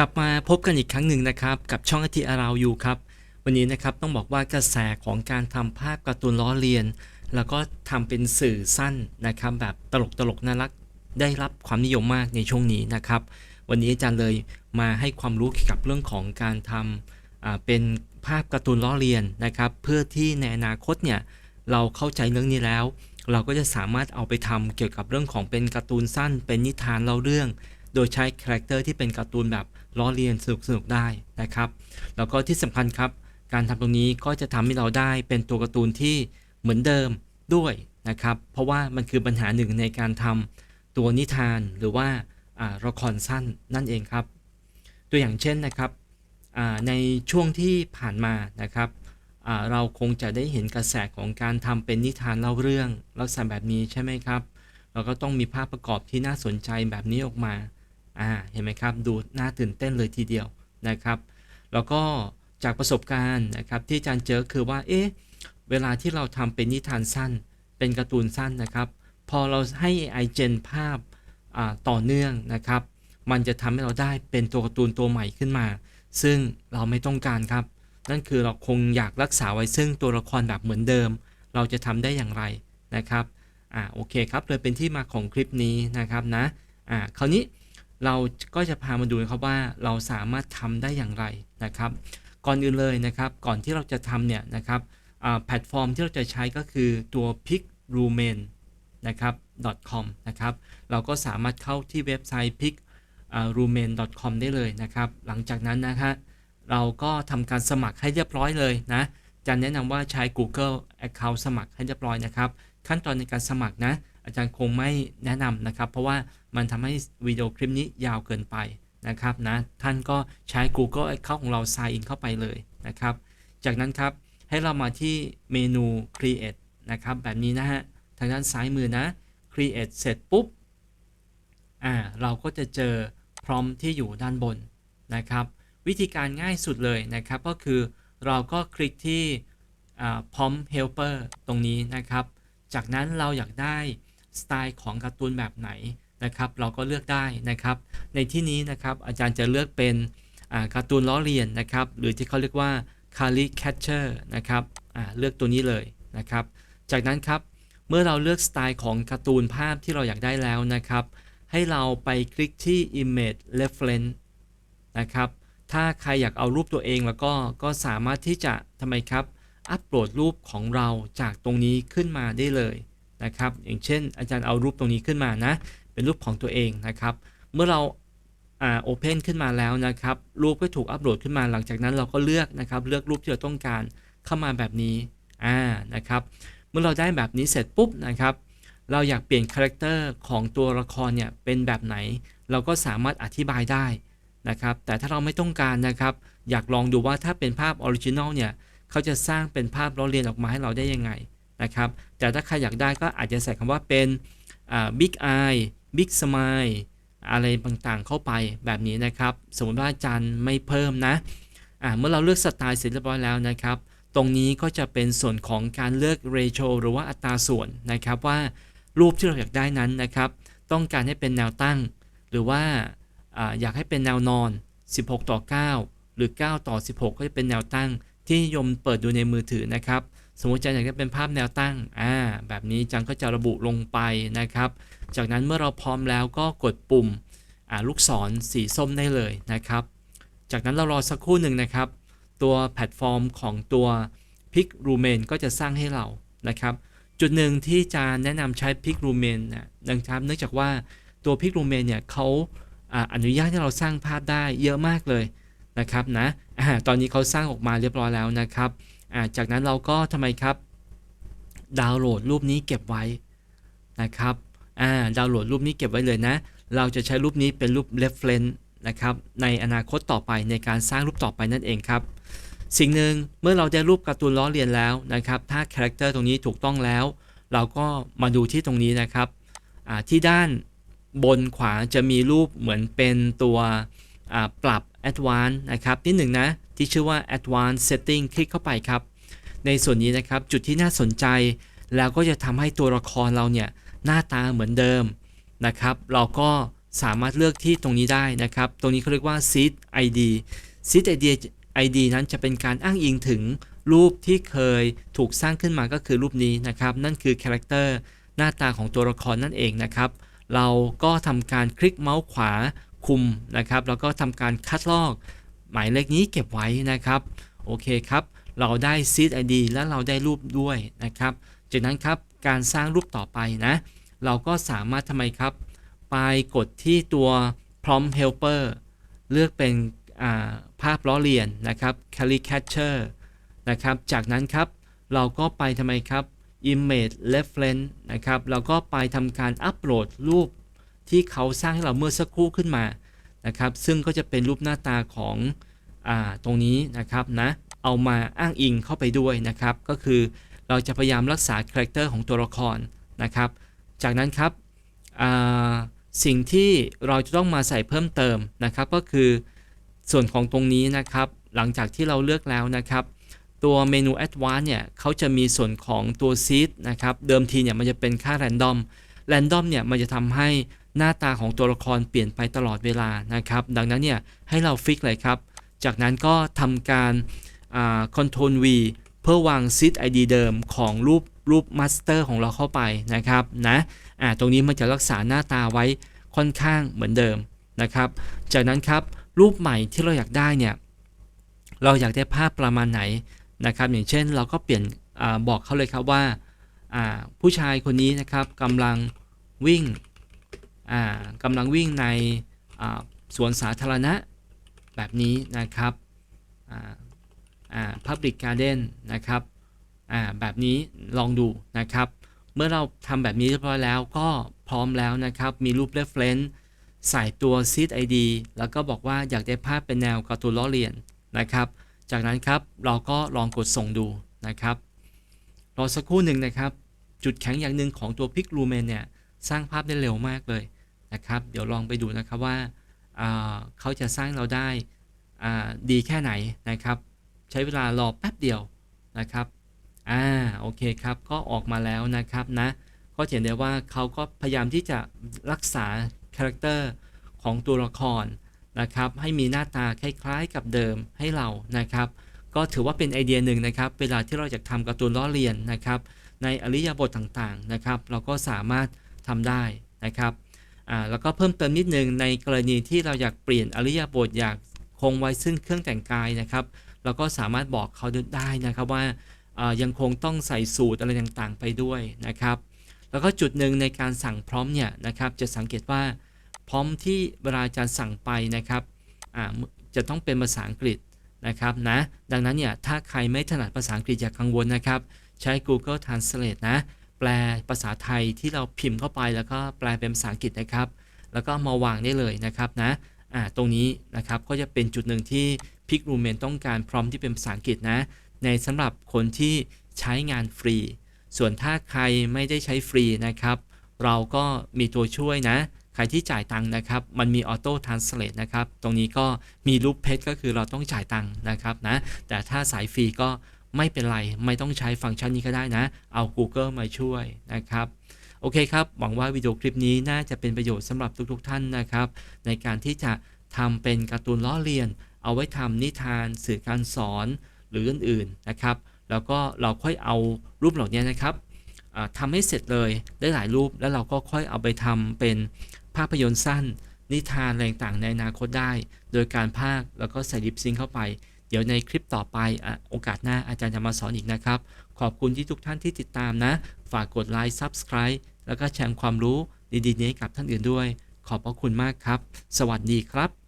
กลับมาพบกันอีกครั้งหนึ่งนะครับ กับช่องอทีอารายูครับ วันนี้นะครับต้องบอกว่ากระแสของการทำภาพการ์ตูนล้อเลียน แล้วก็ทำเป็นสื่อสั้นนะครับ แบบตลกตลกน่ารักได้รับความนิยมมากในช่วงนี้นะครับ วันนี้อาจารย์เลยมาให้ความรู้เกี่ยวกับเรื่องของการทำเป็นภาพการ์ตูนล้อเลียนนะครับ เพื่อที่ในอนาคตเนี่ยเราเข้าใจเรื่องนี้แล้ว เราก็จะสามารถเอาไปทำเกี่ยวกับเรื่องของเป็นการ์ตูนสั้น เป็นนิทานเล่าเรื่อง โดยใช้คาแรคเตอร์ที่เป็นการ์ตูนแบบล้อเลียนสนุกๆได้นะครับ แล้วก็ที่สำคัญครับ การทำตรงนี้ก็จะทำให้เราได้เป็นตัวการ์ตูนที่เหมือนเดิมด้วยนะครับ เพราะว่ามันคือปัญหาหนึ่งในการทำตัวนิทานหรือว่าอ่าละครสั้นนั่นเองครับ ตัวอย่างเช่นนะครับในช่วงที่ผ่านมานะครับเราคงจะได้เห็นกระแสของการทำเป็นนิทานเล่าเรื่องลักษณะแบบนี้ใช่ไหมครับ เราก็ต้องมีภาพประกอบที่น่าสนใจแบบนี้ออกมา อ่าเห็นไหมครับ ดูน่าตื่นเต้นเลยทีเดียวนะครับ แล้วก็จากประสบการณ์นะครับที่อาจารย์เจอคือว่าเอ๊ะเวลาที่เราทำเป็นนิทานสั้น เป็นการ์ตูนสั้นนะครับ พอเราให้ AI เจนภาพต่อเนื่องนะครับ มันจะทำให้เราได้เป็นตัวการ์ตูนตัวใหม่ขึ้นมา ซึ่งเราไม่ต้องการครับ นั่นคือเราคงอยากรักษาไว้ซึ่งตัวละครแบบเหมือนเดิม เราจะทำได้อย่างไรนะครับอ่าโอเคครับเลยเป็นที่มาของคลิปนี้นะครับนะอ่าคราวนี้ เราก็จะพามาดูนะครับว่าเราสามารถทำได้อย่างไรนะครับ ก่อนอื่นเลยนะครับ ก่อนที่เราจะทำเนี่ยนะครับแพลตฟอร์มที่เราจะใช้ก็คือตัว pickrumen นะครับ .com นะครับ เราก็สามารถเข้าที่เว็บไซต์ pickrumen com ได้เลยนะครับ หลังจากนั้นนะฮะเราก็ทำการสมัครให้เรียบร้อยเลยนะจารย์แนะนำว่าใช้ Google Account สมัครให้เรียบร้อยนะครับ ขั้นตอนในการสมัครนะ อาจารย์คงไม่แนะนำนะครับ เพราะว่ามันทำให้วิดีโอคลิปนี้ยาวเกินไปนะครับนะท่านก็ใช้ Google Account ของเรา sign in เข้าไปเลยนะครับ จากนั้นครับให้เรามาที่เมนู create นะครับแบบนี้นะฮะทางด้านซ้ายมือนะ create เสร็จปุ๊บอ่าเราก็จะเจอพร้อมที่อยู่ด้านบนนะครับ วิธีการง่ายสุดเลยนะครับก็คือเราก็คลิกที่พร้อม helper ตรงนี้นะครับ จากนั้นเราอยากได้ สไตล์ของการ์ตูนแบบไหนนะครับเราก็เลือกได้นะครับ ในที่นี้นะครับอาจารย์จะเลือกเป็นการ์ตูนล้อเลียนนะครับ หรือที่เขาเรียกว่า caricature นะครับเลือกตัวนี้เลยนะครับ จากนั้นครับเมื่อเราเลือกสไตล์ของการ์ตูนภาพที่เราอยากได้แล้วนะครับ ให้เราไปคลิกที่ image reference นะครับถ้าใครอยากเอารูปตัวเองแล้วก็ก็สามารถที่จะทำไมครับ อัปโหลดรูปของเราจากตรงนี้ขึ้นมาได้เลย นะครับ อย่างเช่น อาจารย์เอารูปตรงนี้ขึ้นมานะ เป็นรูปของตัวเองนะครับ เมื่อเราอ่าโอเพนขึ้นมาแล้วนะครับ รูปก็ถูกอัปโหลดขึ้นมา หลังจากนั้นเราก็เลือกนะครับ เลือกรูปที่เราต้องการเข้ามาแบบนี้ อ่า นะครับ เมื่อเราได้แบบนี้เสร็จปุ๊บนะครับ เราอยากเปลี่ยนคาแรคเตอร์ของตัวละครเนี่ยเป็นแบบไหน เราก็สามารถอธิบายได้นะครับ แต่ถ้าเราไม่ต้องการนะครับ อยากลองดูว่าถ้าเป็นภาพออริจินอลเนี่ย เขาจะสร้างเป็นภาพล้อเลียนออกมาให้เราได้ยังไง นะครับแต่ถ้าใครอยากได้ก็อาจจะใส่คำว่าเป็นบิ๊กไอบิ๊กสมายอะไรต่างๆเข้าไปแบบนี้นะครับ สมมติว่าอาจารย์ไม่เพิ่มนะอ่าเมื่อเราเลือกสไตล์เสร็จเรียบร้อยแล้วนะครับ ตรงนี้ก็จะเป็นส่วนของการเลือกเรโชหรือว่าอัตราส่วนนะครับว่ารูปที่เราอยากได้นั้นนะครับ ต้องการให้เป็นแนวตั้ง หรือว่าออยากให้เป็นแนวนอน 16 ต่อ 9 หรือ 9 ต่อ 16 ก็จะเป็นแนวตั้งที่นิยมเปิดดูในมือถือนะครับ สมมติจังอยากจะเป็นภาพแนวตั้งอ่าแบบนี้จังก็จะระบุลงไปนะครับ จากนั้นเมื่อเราพร้อมแล้วก็กดปุ่มอ่าลูกศรสีส้มได้เลยนะครับ จากนั้นเรารอสักครู่หนึ่งนะครับ ตัวแพลตฟอร์มของตัว p i c r u m e n ก็จะสร้างให้เรานะครับ จุดหนึ่งที่จะแนะนำใช้ p i c r u m e n นะนะครับเนื่องจากว่าตัว p i c r u m e n เนี่ยเขาอนุญาตให้เราสร้างภาพได้เยอะมากเลยนะครับนะอตอนนี้เขาสร้างออกมาเรียบร้อยแล้วนะครับ จากนั้นเราก็ทำไมครับ ดาวน์โหลดรูปนี้เก็บไว้นะครับาดาวน์โหลดรูปนี้เก็บไว้เลยนะ เราจะใช้รูปนี้เป็นรูป reference นะครับ ในอนาคตต่อไปในการสร้างรูปต่อไปนั่นเองครับ สิ่งหนึ่งเมื่อเราได้รูปการ์ตูนล้อเลียนแล้วนะครับ ถ้าคาแรคเตอร์ตรงนี้ถูกต้องแล้ว เราก็มาดูที่ตรงนี้นะครับที่ด้านบนขวาจะมีรูปเหมือนเป็นตัวปรับ Advanced นะครับนิดหนึ่งนะ ที่ชื่อว่า Advanced Setting คลิกเข้าไปครับ ในส่วนนี้นะครับจุดที่น่าสนใจ แล้วก็จะทำให้ตัวละครเราเนี่ยหน้าตาเหมือนเดิมนะครับ เราก็สามารถเลือกที่ตรงนี้ได้นะครับ ตรงนี้เขาเรียกว่า seed ID seed ID ID นั้นจะเป็นการอ้างอิงถึงรูปที่เคยถูกสร้างขึ้นมาก็คือรูปนี้นะครับ นั่นคือคาแรคเตอร์หน้าตาของตัวละครนั่นเองนะครับ เราก็ทำการคลิกเมาส์ขวา คุมนะครับ แล้วก็ทำการคัดลอก หมายเลขนี้เก็บไว้นะครับ โอเคครับ เราได้ seed ID และเราได้รูปด้วยนะครับ จากนั้นครับการสร้างรูปต่อไปนะ เราก็สามารถทำไมครับ ไปกดที่ตัว prompt helper เลือกเป็นาภาพล้อเลียนนะครับ caricature นะครับ จากนั้นครับเราก็ไปทำไมครับ image reference นะครับ เราก็ไปทำการอัปโหลดรูป ที่เขาสร้างให้เราเมื่อสักครู่ขึ้นมานะครับ ซึ่งก็จะเป็นรูปหน้าตาของอตรงนี้นะครับนะเอามาอ้างอิงเข้าไปด้วยนะครับ ก็คือเราจะพยายามรักษาคาแรคเตอร์ของตัวละครนะครับ จากนั้นครับสิ่งที่เราจะต้องมาใส่เพิ่มเติมนะครับ ก็คือส่วนของตรงนี้นะครับ หลังจากที่เราเลือกแล้วนะครับ ตัวเมนู Advanced เนี่ยเขาจะมีส่วนของตัว Seed นะครับ เดิมทีเนี่ยมันจะเป็นค่า Random Random เนี่ยมันจะทำให้ หน้าตาของตัวละครเปลี่ยนไปตลอดเวลานะครับ ดังนั้นเนี่ยให้เราฟิกเลยครับ จากนั้นก็ทำการอ่า Ctrl V เพื่อวาง Seed ID เดิมของรูปรูป Master ของเราเข้าไปนะครับนะอ่าตรงนี้มันจะรักษาหน้าตาไว้ค่อนข้างเหมือนเดิมนะครับ จากนั้นครับรูปใหม่ที่เราอยากได้เนี่ยเราอยากได้ภาพประมาณไหนนะครับอย่างเช่นเราก็เปลี่ยนอบอกเขาเลยครับว่าผู้ชายคนนี้นะครับกำลังวิ่ง กำลังวิ่งในสวนสาธารณะแบบนี้นะครับอ่าอ่า public garden นะครับแบบนี้ลองดูนะครับ เมื่อเราทำแบบนี้เรียบร้อยแล้วก็พร้อมแล้วนะครับ มีรูป reference ใส่ตัว seed ID แล้วก็บอกว่าอยากได้ภาพเป็นแนวการ์ตูนล้อเลียนนะครับ จากนั้นครับเราก็ลองกดส่งดูนะครับ รอสักครู่หนึ่งนะครับ จุดแข็งอย่างหนึ่งของตัว Pic Lumen เนี่ย สร้างภาพได้เร็วมากเลย นะครับ เดี๋ยวลองไปดูนะครับว่าอ่าเขาจะสร้างเราได้ดีแค่ไหนนะครับ ใช้เวลารอแป๊บเดียวนะครับอ่าโอเคครับก็ออกมาแล้วนะครับนะก็เห็นได้ว่าเขาก็พยายามที่จะรักษาคาแรคเตอร์ของตัวละครนะครับให้มีหน้าตาคล้ายๆกับเดิมให้เรานะครับ ก็ถือว่าเป็นไอเดียหนึ่งนะครับ เวลาที่เราจะทำการ์ตูนล้อเลียนนะครับ ในอริยบทต่างๆนะครับ เราก็สามารถทำได้นะครับ อ่าแล้วก็เพิ่มเติมนิดนึงในกรณีที่เราอยากเปลี่ยนอริยบทอยากคงไว้ซึ่งเครื่องแต่งกายนะครับ เราก็สามารถบอกเขาได้นะครับว่ายังคงต้องใส่สูตรอะไรต่างๆไปด้วยนะครับ แล้วก็จุดหนึ่งในการสั่งพร้อมเนี่ยนะครับจะสังเกตว่าพร้อมที่เวลาอาจารย์สั่งไปนะครับจะต้องเป็นภาษาอังกฤษนะครับนะดังนั้นเนี่ยถ้าใครไม่ถนัดภาษาอังกฤษอย่ากังวลนะครับ ใช้ Google Translate นะ แปลภาษาไทยที่เราพิมพ์เข้าไปแล้วก็แปลเป็นภาษาอังกฤษนะครับ แล้วก็มาวางได้เลยนะครับนะอ่าตรงนี้นะครับก็จะเป็นจุดหนึ่งที่พิกรูเมนต้องการพร้อมที่เป็นภาษาอังกฤษนะ ในสำหรับคนที่ใช้งานฟรี ส่วนถ้าใครไม่ได้ใช้ฟรีนะครับ เราก็มีตัวช่วยนะ ใครที่จ่ายตังค์นะครับ มันมีออโต้ท a นสเล e นะครับ ตรงนี้ก็มีรูปเพชรก็คือเราต้องจ่ายตังค์นะครับนะ แต่ถ้าสายฟรีก็ ไม่เป็นไร ไม่ต้องใช้ฟังก์ชันนี้ก็ได้นะ เอา Google มาช่วยนะครับ โอเคครับ หวังว่าวิดีโอคลิปนี้น่าจะเป็นประโยชน์สำหรับทุกๆทท่านนะครับ ในการที่จะทำเป็นการ์ตูนล้อเลียน เอาไว้ทำนิทาน สื่อการสอนหรืออื่นๆนะครับ แล้วก็เราค่อยเอารูปเหล่านี้นะครับทำให้เสร็จเลยได้หลายรูปแล้วเราก็ค่อยเอาไปทำเป็นภาพยนตร์สั้น นิทานอะไรต่างๆในอนาคตได้ โดยการพากย์แล้วก็ใส่ลิปซิงเข้าไป เดี๋ยวในคลิปต่อไปอโอกาสหน้าอาจารย์จะมาสอนอีกนะครับ ขอบคุณที่ทุกท่านที่ติดตามนะ ฝากกดไลค์ Subscribe แล้วก็แชร์ความรู้ดีๆนี้กับท่านอื่นด้วย ขอบพระคุณมากครับ สวัสดีครับ